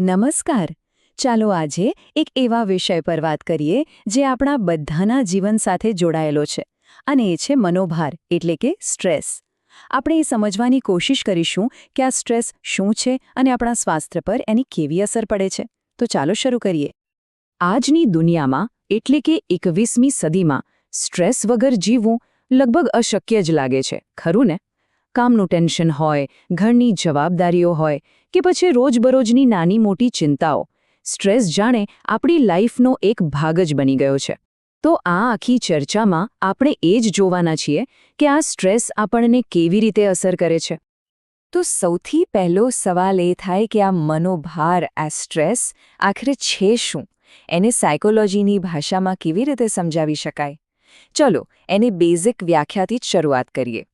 નમસ્કાર. ચાલો આજે એક એવા વિષય પર વાત કરીએ જે આપણા બધાના જીવન સાથે જોડાયેલો છે અને એ છે મનોભાર, એટલે કે સ્ટ્રેસ. આપણે એ સમજવાની કોશિશ કરીશું કે આ સ્ટ્રેસ શું છે અને આપણા સ્વાસ્થ્ય પર એની કેવી અસર પડે છે. તો ચાલો શરૂ કરીએ. આજની દુનિયામાં, એટલે કે એકવીસમી સદીમાં, સ્ટ્રેસ વગર જીવવું લગભગ અશક્ય જ લાગે છે, ખરું ને? કામનું ટેન્શન હોય, ઘરની જવાબદારીઓ હોય કે પછી રોજબરોજની નાની મોટી ચિંતાઓ. સ્ટ્રેસ જાણે આપણી લાઈફનો એક ભાગ જ બની ગયો છે. તો આ આખી ચર્ચામાં આપણે એ જ જોવાના છીએ કે આ સ્ટ્રેસ આપણને કેવી રીતે અસર કરે છે. તો સૌથી પહેલો સવાલ એ થાય કે આ મનોભાર, આ સ્ટ્રેસ આખરે છે શું? એને સાયકોલોજીની ભાષામાં કેવી રીતે સમજાવી શકાય? ચલો, એને બેઝિક વ્યાખ્યાથી જ શરૂઆત કરીએ.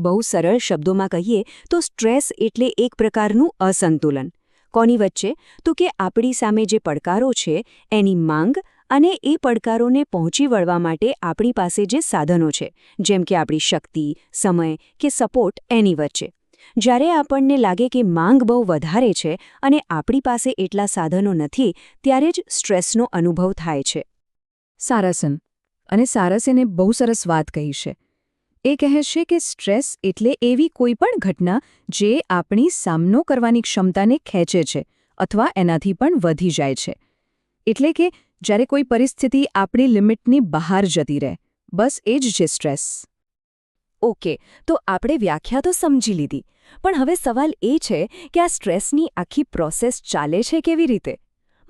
બહુ સરળ શબ્દોમાં કહીએ તો સ્ટ્રેસ એટલે એક પ્રકારનું અસંતુલન. કોની વચ્ચે? તો કે આપણી સામે જે પડકારો છે, એની માંગ અને એ પડકારોને પહોંચી વળવા માટે આપણી પાસે જે સાધનો છે, જેમ કે આપણી શક્તિ, સમય કે સપોર્ટ એની વચ્ચે. જ્યારે આપણને લાગે કે માંગ બહુ વધારે છે અને આપણી પાસે એટલા સાધનો નથી, ત્યારે જ સ્ટ્રેસનો અનુભવ થાય છે. સારસન. અને સારસેને બહુ સરસ વાત કહી છે. એ કહેશે કે સ્ટ્રેસ એટલે એવી કોઈ પણ ઘટના જે આપણી સામનો કરવાની ક્ષમતાને ખેંચે છે અથવા એનાથી પણ વધી જાય છે. એટલે કે જ્યારે કોઈ પરિસ્થિતિ આપણી લિમિટની બહાર જતી રહે. બસ એ જ છે સ્ટ્રેસ. ઓકે, તો આપણે વ્યાખ્યા તો સમજી લીધી. પણ હવે સવાલ એ છે કે આ સ્ટ્રેસની આખી પ્રોસેસ ચાલે છે કેવી રીતે?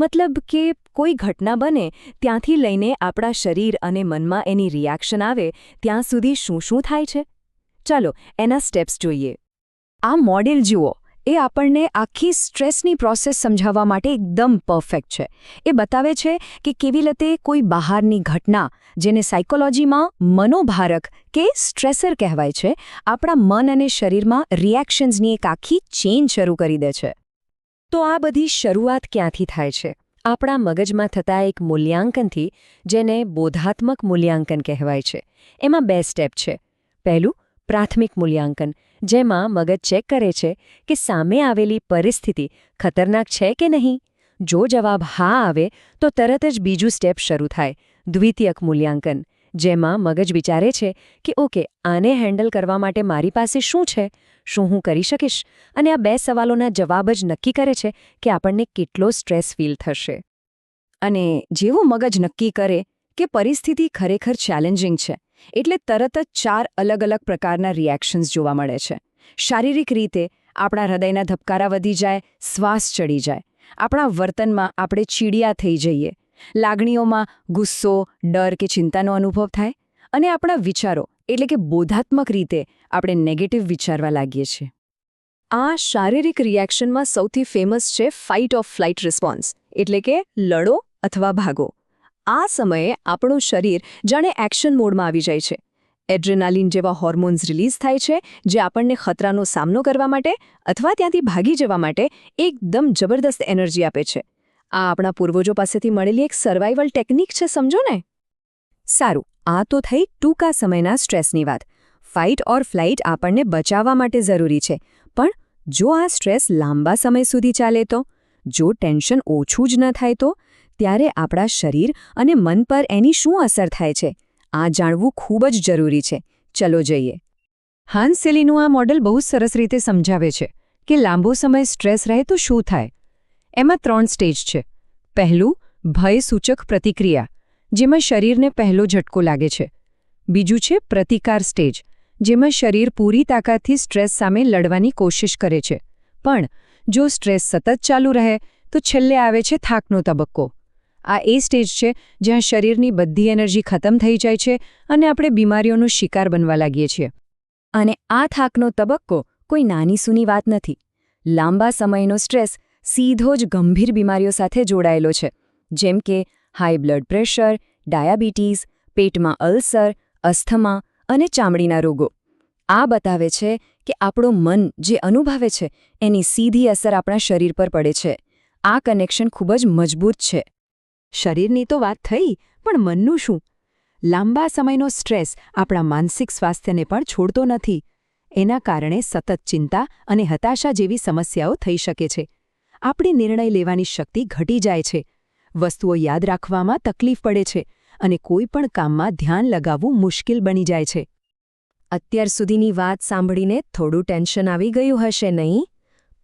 મતલબ કે કોઈ ઘટના બને, ત્યાંથી લઈને આપણા શરીર અને મનમાં એની રિએક્શન આવે, ત્યાં સુધી શું શું થાય છે? ચાલો, એના સ્ટેપ્સ જોઈએ. આ મોડેલ જુઓ, એ આપણને આખી સ્ટ્રેસની પ્રોસેસ સમજાવવા માટે એકદમ પરફેક્ટ છે. એ બતાવે છે કે કેવી રીતે કોઈ બહારની ઘટના, જેને સાયકોલોજીમાં મનોભારક કે સ્ટ્રેસર કહેવાય છે, આપણા મન અને શરીરમાં રિએક્શન્સની એક આખી ચેન શરૂ કરી દે છે. તો આ બધી શરૂઆત ક્યાંથી થાય છે? આપણા મગજમાં થતા એક મૂલ્યાંકનથી, જેને બોધાત્મક મૂલ્યાંકન કહેવાય છે. એમાં બે સ્ટેપ છે. પહેલું, પ્રાથમિક મૂલ્યાંકન, જેમાં મગજ ચેક કરે છે કે સામે આવેલી પરિસ્થિતિ ખતરનાક છે કે નહીં. જો જવાબ હા આવે, તો તરત જ બીજું સ્ટેપ શરૂ થાય, દ્વિતીયક મૂલ્યાંકન. જેમાં મગજ વિચારે છે કે, ઓકે, આને હેન્ડલ કરવા માટે મારી પાસે શું છે? શું હું કરી શકીશ? અને આ બે સવાલોના જવાબ જ નક્કી કરે છે કે આપણને કેટલો સ્ટ્રેસ ફીલ થશે. અને જેવું મગજ નક્કી કરે કે પરિસ્થિતિ ખરેખર ચેલેન્જિંગ છે, એટલે તરત જ ચાર અલગ અલગ પ્રકારના રિએક્શન્સ જોવા મળે છે. શારીરિક રીતે આપણા હૃદયના ધબકારા વધી જાય, શ્વાસ ચડી જાય. આપણા વર્તનમાં આપણે ચીડિયા થઈ જઈએ. લાગણીઓમાં ગુસ્સો, ડર કે ચિંતાનો અનુભવ થાય અને આપણા વિચારો એટલે કે બોધાત્મક રીતે આપણે નેગેટિવ વિચારવા લાગીએ છીએ. આ શારીરિક રિએક્શનમાં સૌથી ફેમસ છે ફાઇટ ઓફ ફ્લાઇટ રિસ્પોન્સ એટલે કે લડો અથવા ભાગો. આ સમયે આપણું શરીર જાણે એક્શન મોડમાં આવી જાય છે. એડ્રેનાલિન જેવા હોર્મોન્સ રિલીઝ થાય છે, જે આપણને ખતરાનો સામનો કરવા માટે અથવા ત્યાંથી ભાગી જવા માટે એકદમ જબરદસ્ત એનર્જી આપે છે. આ આપણા પૂર્વજો પાસેથી મળેલી એક સર્વાઈવલ ટેકનિક છે, સમજો ને? સારું, આ તો થઈ ટૂંકા સમયના સ્ટ્રેસની વાત. ફાઇટ ઓર ફ્લાઇટ આપણને બચાવવા માટે જરૂરી છે. પણ જો આ સ્ટ્રેસ લાંબા સમય સુધી ચાલે તો? જો ટેન્શન ઓછું જ ન થાય તો? ત્યારે આપણા શરીર અને મન પર એની શું અસર થાય છે? આ જાણવું ખૂબ જ જરૂરી છે. ચલો જઈએ. હાન્સેલીનું આ મોડેલ બહુ સરસ રીતે સમજાવે છે કે લાંબો સમય સ્ટ્રેસ રહે તો શું થાય? એમાં ત્રણ સ્ટેજ છે. પહેલું ભયસૂચક પ્રતિક્રિયા, જેમાં શરીરને પહેલો ઝટકો લાગે છે. બીજું છે પ્રતિકાર સ્ટેજ, જેમાં શરીર પૂરી તાકાતથી સ્ટ્રેસ સામે લડવાની કોશિશ કરે છે. પણ, જો સ્ટ્રેસ સતત ચાલુ રહે, તો છેલ્લે આવે છે થાકનો તબક્કો. આ એ સ્ટેજ છે જ્યાં શરીરની બધી એનર્જી ખતમ થઈ જાય છે અને આપણે બીમારીઓનો શિકાર બનવા લાગીએ છીએ. અને આ થાકનો તબક્કો કોઈ નાની સૂની વાત નથી. લાંબા સમયનો સ્ટ્રેસ સીધો જ ગંભીર બીમારીઓ સાથે જોડાયેલો છે, જેમ કે હાઈ બ્લડ પ્રેશર, ડાયાબિટીસ, પેટમાં અલ્સર, અસ્થમા અને ચામડીના રોગો. આ બતાવે છે કે આપણો મન જે અનુભવે છે, એની સીધી અસર આપણા શરીર પર પડે છે. આ કનેક્શન ખૂબ જ મજબૂત છે. શરીરની તો વાત થઈ, પણ મનનું શું? લાંબા સમયનો સ્ટ્રેસ આપણા માનસિક સ્વાસ્થ્યને પણ છોડતો નથી. એના કારણે સતત ચિંતા અને હતાશા જેવી સમસ્યાઓ થઈ શકે છે. આપણી નિર્ણય લેવાની શક્તિ ઘટી જાય છે. વસ્તુઓ યાદ રાખવામાં તકલીફ પડે છે અને કોઈ પણ કામમાં ધ્યાન લગાવવું મુશ્કેલ બની જાય છે. અત્યાર સુધીની વાત સાંભળીને થોડું ટેન્શન આવી ગયું હશે નહીં?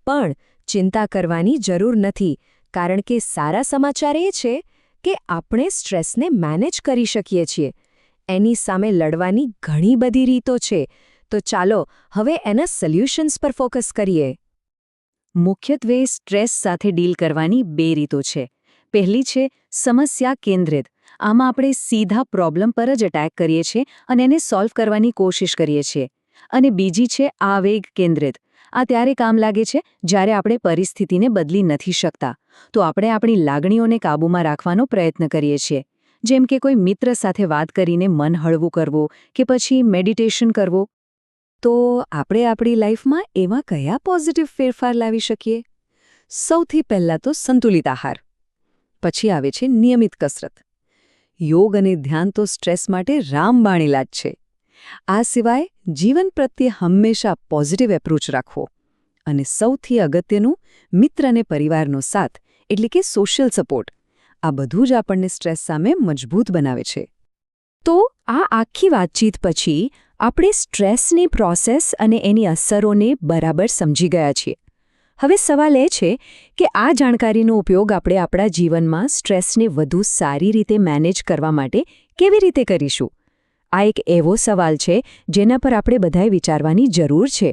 પણ ચિંતા કરવાની જરૂર નથી, કારણ કે સારા સમાચાર એ છે કે આપણે સ્ટ્રેસને મેનેજ કરી શકીએ છીએ. એની સામે લડવાની ઘણી બધી રીતો છે. તો ચાલો, હવે એના સોલ્યુશન્સ પર ફોકસ કરીએ. મુખ્યત્વે સ્ટ્રેસ સાથે ડીલ કરવાની બે રીતો છે. પહેલી છે સમસ્યા કેન્દ્રિત. આમાં આપણે સીધા પ્રોબ્લેમ પર જ અટેક કરીએ છીએ અને એને સોલ્વ કરવાની કોશિશ કરીએ છીએ. અને બીજી છે આવેગ કેન્દ્રિત. આ ત્યારે કામ લાગે છે જ્યારે આપણે પરિસ્થિતિને બદલી નથી શકતા. તો આપણે આપણી લાગણીઓને કાબૂમાં રાખવાનો પ્રયત્ન કરીએ છીએ. જેમ કે કોઈ મિત્ર સાથે વાત કરીને મન હળવું કરવું કે પછી મેડિટેશન કરવું. તો આપણે આપણી લાઈફમાં એવા કયા પોઝિટિવ ફેરફાર લાવી શકીએ? સૌથી પહેલાં તો સંતુલિત આહાર. પછી આવે છે નિયમિત કસરત. યોગ અને ધ્યાન તો સ્ટ્રેસ માટે રામબાણ ઇલાજ છે. આ સિવાય જીવન પ્રત્યે હંમેશા પોઝિટિવ એપ્રોચ રાખવો અને સૌથી અગત્યનું મિત્ર અને પરિવારનો સાથ, એટલે કે સોશિયલ સપોર્ટ આ બધું જ આપણને સ્ટ્રેસ સામે મજબૂત બનાવે છે. તો આ આખી વાતચીત પછી આપણે સ્ટ્રેસની પ્રોસેસ અને એની અસરોને બરાબર સમજી ગયા છીએ. હવે સવાલ એ છે કે આ જાણકારીનો ઉપયોગ આપણે આપણા જીવનમાં સ્ટ્રેસને વધુ સારી રીતે મેનેજ કરવા માટે કેવી રીતે કરીશું? આ એક એવો સવાલ છે જેના પર આપણે બધાએ વિચારવાની જરૂર છે.